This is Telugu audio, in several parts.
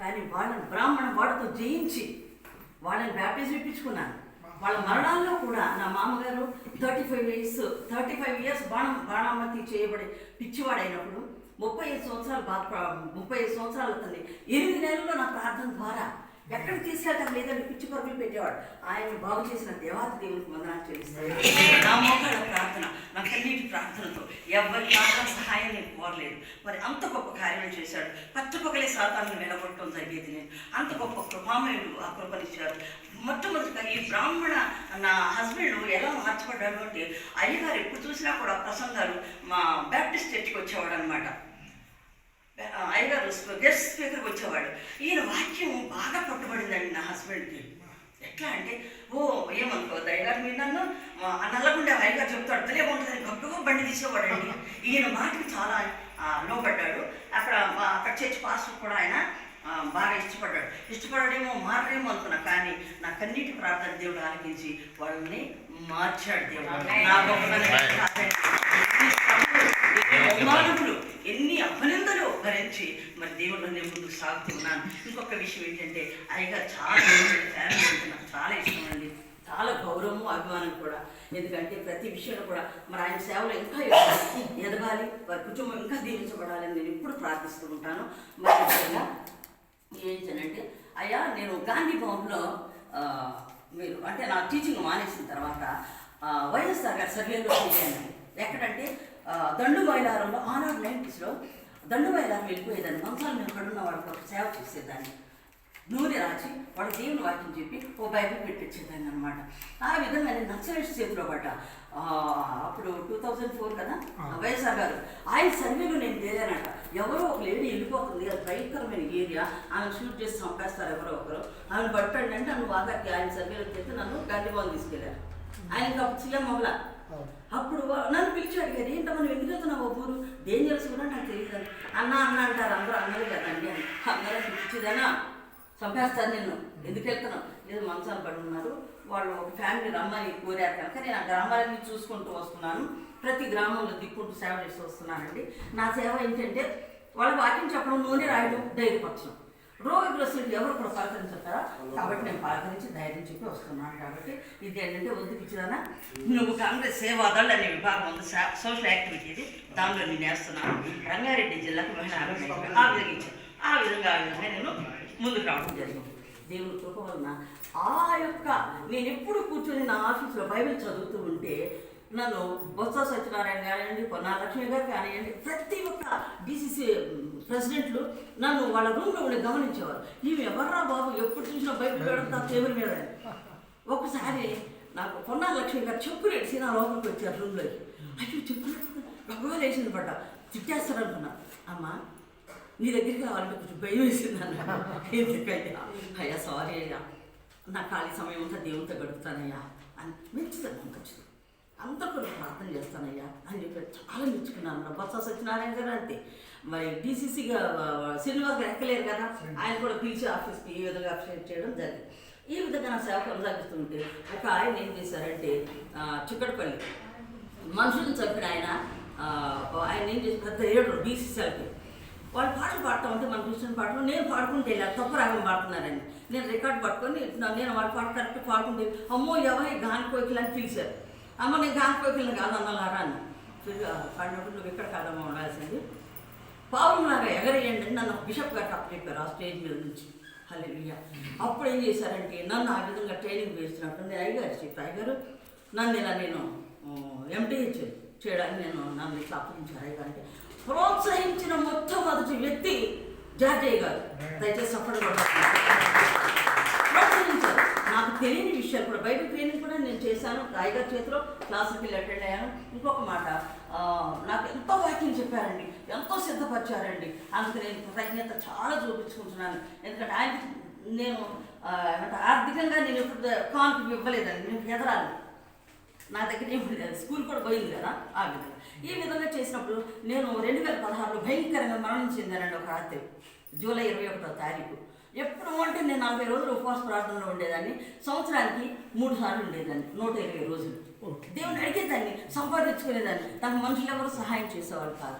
కానీ వాళ్ళని బ్రాహ్మణ వాడితో జయించి వాళ్ళని బ్యాప్టిజం ఇప్పించుకున్నాను. వాళ్ళ మరణాల్లో కూడా నా మామగారు thirty five years thirty five years బాణం బాణామతి చేయబడి పిచ్చివాడైనప్పుడు ముప్పై ఐదు సంవత్సరాలు బాధ ముప్పై ఐదు సంవత్సరాలు అవుతుంది ఎనిమిది నెలల్లో నా ప్రార్థన ద్వారా శాతం లేదంటే పిచ్చి పరుగులు పెట్టేవాడు. ఆయన బాగు చేసిన దేవాత దేవునికి వందనాలు చెల్లిస్తాను నా మోకాళ్ళ ప్రార్థన నా కన్నీటి ప్రార్థనతో ఎవరి మాత్రం సహాయం నేను కోరలేదు. మరి అంత గొప్ప కార్యం చేశాడు. పచ్చపొగలే శాతాన్ని నిలబొట్టడం జరిగేది నేను. అంత గొప్ప కృపామయుడు ఆ కృపనిచ్చాడు. మొట్టమొదటిగా ఈ బ్రాహ్మణ నా హస్బెండ్ ఎలా మార్చబడ్డాడు అంటే అయ్యగారు ఎప్పుడు చూసినా కూడా ప్రసంగాలు మా బ్యాప్టిస్ట్ చర్చికి వచ్చేవాడు అనమాట అయ్యగారు గెస్ట్ స్పీకర్కి వచ్చేవాడు. ఈయన వాక్యం బాగా పట్టుబడిందండి నా హస్బెండ్కి ఎట్లా అంటే ఓ ఏమనుకోవద్దు అయ్యగారు మీరు నన్ను ఆ నల్లగుండే అయ్యగారు చెప్తాడు. తెలియ ఉంటుందని గొప్పగా బండి తీసేవాడండి. ఈయన మాటకి చాలా ఆ, లోబడ్డాడు. అక్కడ మా- అక్కడ చర్చి పాస్టర్ కూడా ఆయన బాగా ఇష్టపడ్డాడు. ఇష్టపడడేమో మారడేమో అనుకున్నా కానీ నా కన్నీటి ప్రార్థన దేవుడు ఆలకించి వాళ్ళని మార్చాడు దేవుడు. నా అపనిందలు మరి దేవుడు నేను ముందుకు సాగుతున్నాను. ఇంకొక విషయం ఏంటంటే అయ్యగారు చాలా ఫ్యామిలీ అంటే నాకు చాలా ఇష్టం అండి చాలా గౌరవము అభిమానం కూడా. ఎందుకంటే ప్రతి విషయంలో కూడా మరి ఆయన సేవలు ఇంకా ఎదగాలి, వారి కుటుంబం ఇంకా దీవించబడాలని నేను ఎప్పుడు ప్రార్థిస్తూ ఉంటాను. మరి ముఖ్యంగా ఏంటంటే అయ్యా నేను గాంధీ భవన్లో మీరు అంటే నా టీచింగ్ మానేసిన తర్వాత వైఎస్ఆర్ గారి సర్వేలో చేశాను. ఎక్కడంటే దండు మైలారంలో ఆనాడు నైంటీస్లో దండు మైలారం వెళ్ళిపోయేదాన్ని మంచాల మీద పడున్న వాళ్ళకి ఒక సేవ చేసేదాన్ని. నూనె రాచి వాడు దేవుని వాక్యం చెప్పి ఓ బైబిల్ పెట్టించేదాన్ని అనమాట ఆ విధంగా నేను నక్సలైట్స్ చేతిలో పడ్డ. ఆ, అప్పుడు టూ థౌజండ్ ఫోర్ కదా? వైఎస్ఆర్ గారు. ఆయన సర్వేలో నేను తేలానట. ఎవరో ఒక లేడీ వెళ్ళిపోతుంది. అది భయంకరమైన ఏరియా. ఆమె షూట్ చేసి చంపేస్తారు ఎవరో ఒకరు. ఆమెను పట్టండి అంటే నన్ను వాదాకి ఆయన సర్వేలో చేస్తే నన్ను గండిభవన్ తీసుకెళ్ళారు ఆయనకి సీఎం అవ్వలా అప్పుడు నన్ను పిలిచి అడిగారు ఏంటో మనం ఎందుకు వెళ్తున్నావు ఊరు? డేంజరస్ కూడా నాకు తెలియదు. అన్న అన్న అంటారు అందరూ. అన్నది కదండి అని. అందరూ పిలిచిదేనా చంపేస్తాను నిన్ను. ఎందుకు వెళ్తున్నావు? లేదు మంచాలు పడి ఉన్నారు. వాళ్ళు ఒక ఫ్యామిలీ రమ్మని కోరారు కనుక నేను ఆ గ్రామాలన్నీ చూసుకుంటూ వస్తున్నాను. ప్రతి గ్రామంలో దిక్కుంటూ సేవ చేస్తూ వస్తున్నానండి. నా సేవ ఏంటంటే వాళ్ళకి వాక్యం చెప్పడం నూనె రాయడం ధైర్యపరచడం. రోగగ్రస్తులకు ఎవరు కూడా పలకరించారా కాబట్టి నేను పలకరించి ధైర్యం చెప్పి వస్తున్నాను కాబట్టి ఇది ఏంటంటే వద్దు పిచ్చిదానా నువ్వు కాంగ్రెస్ సేవాదళ్ అనే విభాగం ఉంది సోషల్ యాక్టివిటీ ఇది. దానిలో నేను వేస్తున్నాను రంగారెడ్డి జిల్లాకు మహిళా ఆ విధంగా ఇచ్చాను ఆ విధంగా ఆ విధంగా నేను ముందుకు రావడం జరిగింది. దేవుని కృప వలన. ఆ యొక్క నేను ఎప్పుడు కూర్చొని నా ఆఫీస్లో బైబిల్ చదువుతూ ఉంటే నన్ను బొత్స సత్యనారాయణ కానివ్వండి పొన్నా లక్ష్మి గారు కానివ్వండి ప్రతి ఒక్క డీసీసీ ప్రెసిడెంట్లు నన్ను వాళ్ళ రూమ్లో ఉండి గమనించేవారు. ఈమె ఎవర్రా బాబు? ఎప్పుడు చూసినా బయట పెడతా టేబుల్ మీద. ఒకసారి నాకు పొన్నా లక్ష్మి గారు చెప్పులేసి నా లోపలికి వచ్చారు రూమ్లోకి. అయ్యో చెప్పులు గొప్పగా లేచింది పడ్డ తిట్టేస్తారనుకున్నా. అమ్మా నీ దగ్గరికి రావాలంటే కొంచెం భయం వేసింది అన్న ఎందుకయ్యా? అయ్యా సారీ అయ్యా. నా ఖాళీ సమయం అంతా దేవునితో గడుపుతానయ్యా. అని మంచిదని ఖచ్చితంగా అందరూ కూడా ప్రార్థన చేస్తానయ్యా అని చెప్పి చాలా మెచ్చుకున్నాను. నా బొత్స సత్యనారాయణ గారు అంతే. మరి డీసీసీగా శ్రీనివాస్ గారు ఎక్కలేరు కదా? ఆయన కూడా పిలిచి ఆఫీస్కి ఈ విధంగా అప్డేట్ చేయడం జరిగింది. ఈ విధంగా నా సేవ కొనసాగిస్తుంటే ఒక ఆయన ఏం చేశారంటే చిక్కడపల్లి మనుషులను చంపిన ఆయన ఆయన ఏం చేసి పెద్ద ఏడు బీసీసీలకి వాళ్ళు పాటలు పాడుతూ ఉంటే మన క్రిస్టియన్ పాటలు నేను పాడుకుంటే వెళ్ళాను తప్పు రాగం పాడుతున్నారని. నేను రికార్డ్ పట్టుకొని నేను వాళ్ళ పాట కరెక్ట్ పాడుకుంటే అమ్మో ఎవరి గాని కోకిలు అని పిలిచారు. అమ్మ నేను కోకిలను కాదు అన్నలారా అని. నువ్వు ఎక్కడ కాదమ్మా ఉండాల్సింది? పావులాగా ఎగరేయండి అని నన్ను బిషప్ గారు అప్పు చెప్పారు ఆ స్టేజ్ మీద నుంచి. హల్లెలూయా అప్పుడు ఏం చేశారంటే నన్ను ఆ విధంగా ట్రైనింగ్ వేస్తున్నట్టు నేను అయ్యగారు చెప్పి అయ్యగారు నన్ను ఇలా నేను ఎంటీహెచ్ చేయడానికి నేను నన్ను ఇట్లా అప్పగించారు. అయ్యగారు అంటే ప్రోత్సహించిన మొట్టమొదటి వ్యక్తి జాతయ్య గారు. దయచేసి సఫర్ ప్రోత్సహించారు నాకు తెలియని విషయాలు కూడా బయట ట్రైనింగ్ కూడా నేను చేశాను. రాయిగారి చేతిలో క్లాసులకు వెళ్ళి అటెండ్ అయ్యాను. ఇంకొక మాట నాకు ఎంతో వాక్యం చెప్పారండి. ఎంతో సిద్ధపరిచారండి. అందుకు నేను కృతజ్ఞత చాలా చూపించుకుంటున్నాను. ఎందుకంటే ఆయన నేను ఆర్థికంగా నేను ఇప్పుడు కాన్కి ఇవ్వలేదండి. నేను ఎదరాలి నా దగ్గర ఇప్పుడు లేదు. స్కూల్ కూడా పోయింది కదా ఆ విధంగా. ఈ విధంగా చేసినప్పుడు నేను రెండు వేల పదహారులో భయంకరంగా మరణం చెందానండి ఒక రాత్రి జూలై ఇరవై ఒకటో తారీఖు. ఎప్పుడు అంటే నేను నలభై రోజులు ఉపవాస ప్రార్థనలో ఉండేదాన్ని. సంవత్సరానికి మూడు సార్లు ఉండేదాన్ని నూట ఇరవై రోజులు. దేవుని అడిగేదాన్ని సంపాదించుకునేదాన్ని. నాకు మనుషులు ఎవరు సహాయం చేసేవాళ్ళు కాదు.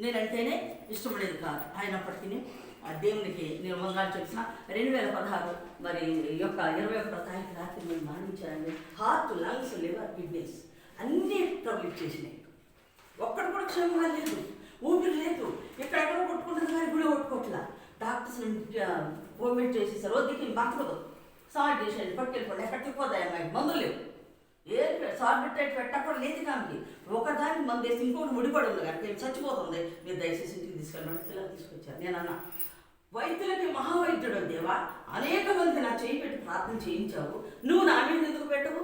నేనంటేనే ఇష్టపడేది కాదు. అయినప్పటికీ ఆ దేవునికి నేను వందనాలు చెప్పిన రెండు వేల పదహారు మరి యొక్క ఇరవై ఒకటో తారీఖు రాత్రి నేను మరణించానండి హార్ట్ లంగ్స్ లివర్ కిడ్నీస్ అన్నీ ట్రబుల్ ఇచ్చేసినాయి. ఒక్కడు కూడా క్షేమంగా లేదు. ఊపిరి లేదు. ఎక్కడెక్కడ కొట్టుకుంటుంది కానీ గుడి కొట్టుకోవట్లా డాక్టర్స్ ఓమిట్ చేసేసారు. వద్దుకి బతకదు. సాల్ట్ చేసేది పట్టుకెళ్ళిపోండి. ఎక్కడ తిప్పోదాయి అమ్మాయి. మందులు లేవు. ఏం సాల్ట్ పెట్టకుండా లేదు కామెకి ఒకదానికి మందు వేసి ఇంకోటి ముడిపడి ఉంది కనుక చచ్చిపోతుంది. మీరు దయచేసి ఇంటికి తీసుకెళ్ళమని పిల్లలు తీసుకొచ్చారు. నేను అన్నా వైద్యులకి మహావైద్యుడు దేవా అనేక మంది నా చేయి పెట్టి ప్రార్థన చేయించావు. నువ్వు నా మీద ఎందుకు పెట్టవు?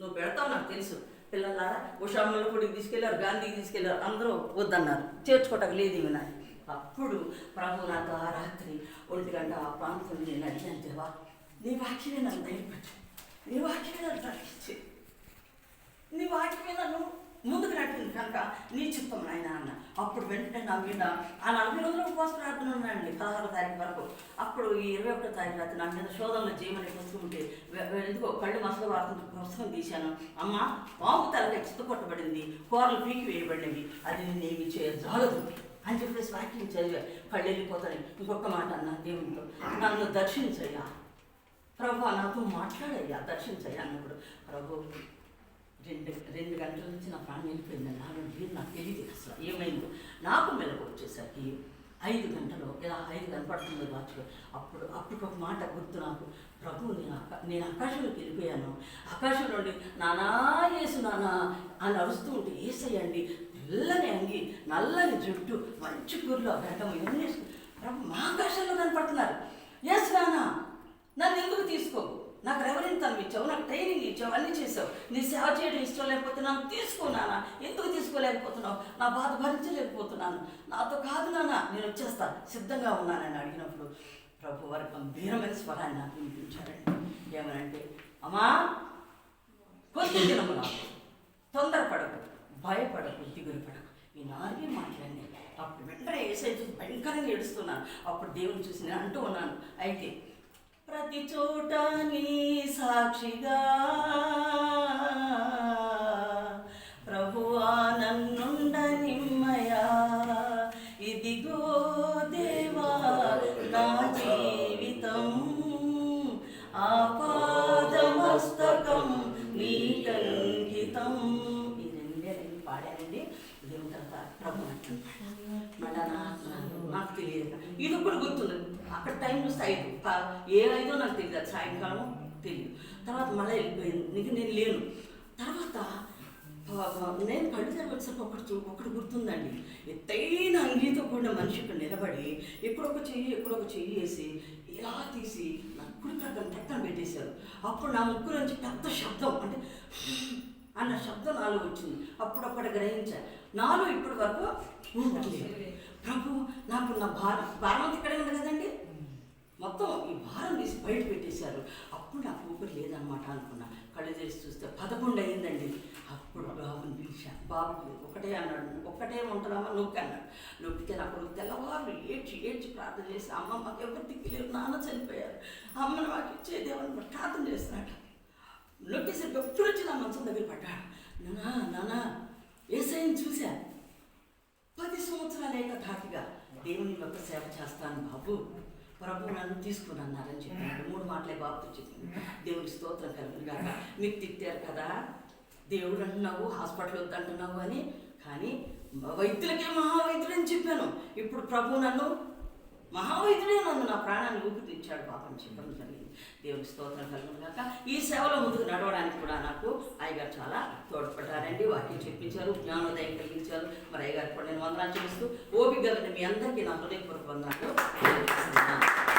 నువ్వు పెడతావు నాకు తెలుసు. పిల్లలారా ఉషామ్మల గుడికి తీసుకెళ్ళారు గాంధీకి తీసుకెళ్ళారు అందరూ వద్దన్నారు. చేర్చుకోవటం లేదు ఇవి నాకు అప్పుడు ప్రభు నాకు ఆ రాత్రి ఒంటి గంట ఆ ప్రాంతం నేను అడిగాను దేవా. నీ వాక్యమే నన్ను ధైర్యపచ్చు నీ వాక్యమే నన్ను తగ్గించి నీ వాక్యమే నన్ను ముందుకు నడిపింది కనుక నీ చిత్తం నాయన అన్న. అప్పుడు వెంటనే నా మీద ఆ నలభై రోజులు ఉపవాస ప్రార్థన ఉన్నాయండి. పదహారు తారీఖు వరకు. అప్పుడు ఈ ఇరవై ఒకటో తారీఖు రాత్రి నా మీద శోధనలో జీవన పుస్తకం ఉంటే ఎందుకో కళ్ళు మసలు వార్త పుస్తకం తీశాను. అమ్మ పాము తలకి చిత్త కొట్టబడింది. కూరలు పీకి వేయబడినవి. అది నేను ఏమి జాగ్రత్త అని చెప్పేసి వాక్యం చదివా కళ్ళు వెళ్ళిపోతాయి ఇంకొక మాట అన్న దేవునితో. నన్ను దర్శించయ్యా. ప్రభు నాతో మాట్లాడయ్యా. దర్శించయ్యా అన్నప్పుడు. ప్రభు రెండు రెండు గంటల నుంచి నా ప్రాణం వెళ్ళిపోయింది. నాలో మీరు నాకు తెలియదు అసలు. ఏమైందో. నాకు మెలకు వచ్చేసరికి ఐదు గంటలు ఇలా ఐదు కనపడుతుంది వాచ్లో. అప్పుడు అప్పుడు ఒక మాట గుర్తు నాకు. ప్రభు నేను ఆకా నేను ఆకాశంలోకి వెళ్ళిపోయాను. ఆకాశం నానా యేసు నానా అని అరుస్తూ ఉంటే ఏసయ్యండి తెల్లని అంగి నల్లని జుట్టు మంచి కూరలో గడ్డము ఇవన్నీ వేసుకుని ప్రభు మా ఆకాశంలో కనపడుతున్నారు. ఎస్ నానా నన్ను ఎందుకు తీసుకో? నాకు రెవరెన్స్ ఇచ్చావు నాకు ట్రైనింగ్ ఇచ్చావు అన్నీ చేసావు. నీ సేవ చేయడం ఇష్టం లేకపోతే నన్ను. తీసుకున్నానా ఎందుకు తీసుకోలేకపోతున్నావు? నా బాధ భరించలేకపోతున్నాను. నాతో కాదు నాన్న నేను వచ్చేస్తా సిద్ధంగా ఉన్నానని అడిగినప్పుడు ప్రభు వారి గంభీరమైన స్వరాన్ని నాకు వినిపించారండి. ఏమనంటే అమ్మా కొద్ది దినమున నాకు తొందరపడకు. భయపడకు దిగులుపడకు ఈ నాలుగే మాట్లాడి అప్పుడు వెంటనే ఏసై చూసి భయంకరంగా ఏడుస్తున్నాను. అప్పుడు దేవుని చూసి నేను అంటూ ఉన్నాను. అయితే ప్రతి చోట నీ సాక్షిగా ఇది అక్కడ టైం చూస్తే ఐదు. ఏమైందో ఏ ఐదో నాకు తెలియదు సాయంకాలం తెలియదు తర్వాత మళ్ళీ వెళ్ళిపోయింది. నీకు నేను లేను. తర్వాత నేను కళ్ళు తెరవలసరికి ఒకటి చూ- ఒకటి గుర్తుందండి. ఎత్తైన అంగీతో కూడిన మనిషి ఇక్కడ నిలబడి ఎప్పుడొక చెయ్యి ఎప్పుడొక చెయ్యి వేసి ఇలా తీసి నా కుడి ప్రక్కన పెట్టేశారు. అప్పుడు నా ముక్కు నుంచి పెద్ద శబ్దం. అంటే అన్న శబ్దం నాలో వచ్చింది. అప్పుడు అక్కడ గ్రహించా. నాలో ఇప్పటి వరకు ప్రభు నాకు నా భారం భారం అంతా ఇక్కడే ఉంది కదండి? మొత్తం ఈ భారం తీసి బయట పెట్టేశారు. అప్పుడు నాకు ఊపిరి లేదనమాట అనుకున్నా. కళ్ళు తెరిచి చూస్తే పదకొండు అయిందండి. అప్పుడు బాబుని పిలిచాను బాబు ఒకటే అన్నాడు. ఒక్కటే ఉంటారమ్మా నొక్కి అన్నాడు. నొక్కితే నా తెల్లవారు ఏడ్చి ఏడ్చి ప్రార్థన చేసి అమ్మ మాకు ఎవరు దిక్కులేరు నాన్న చనిపోయారు. అమ్మను మాకు ఇచ్చేదేమని ప్రార్థన చేస్తున్నాడు. లొట్టేసరికి ఎప్పుడు వచ్చి నా మంచం దగ్గర పడ్డాడు నానా నానా ఏసైని చూశా. పది సంవత్సరాలేక ధాటిగా దేవుని యొక్క సేవ చేస్తాను బాబు. ప్రభు నన్ను తీసుకుని అన్నారని మూడు మాటలే బాబుతో చెప్పింది దేవుడి స్తోత్రం కలుగును కాక మీకు తిట్టారు కదా. దేవుడు అంటున్నావు హాస్పిటల్ వద్దంటున్నావు అని. కానీ వైద్యులకే మహావైద్యుడు అని చెప్పాను. ఇప్పుడు ప్రభు నన్ను మహావైద్యుడే నన్ను నా ప్రాణాన్ని ఊపిరిచ్చాడు పాపం చెప్పడం జరిగింది. దేవుని స్తోత్రం కలుగును ఈ సేవలో ముందుకు నడవడానికి కూడా నాకు అయ్యగారు చాలా తోడ్పడ్డారండి. వాక్యం చెప్పించారు జ్ఞానోదయం కలిగించారు. మరి అయ్యగారు కూడా నేను వందనాలు చేస్తూ ఓపిక మీ అందరికీ నా హృదయపూర్వక వందనాలు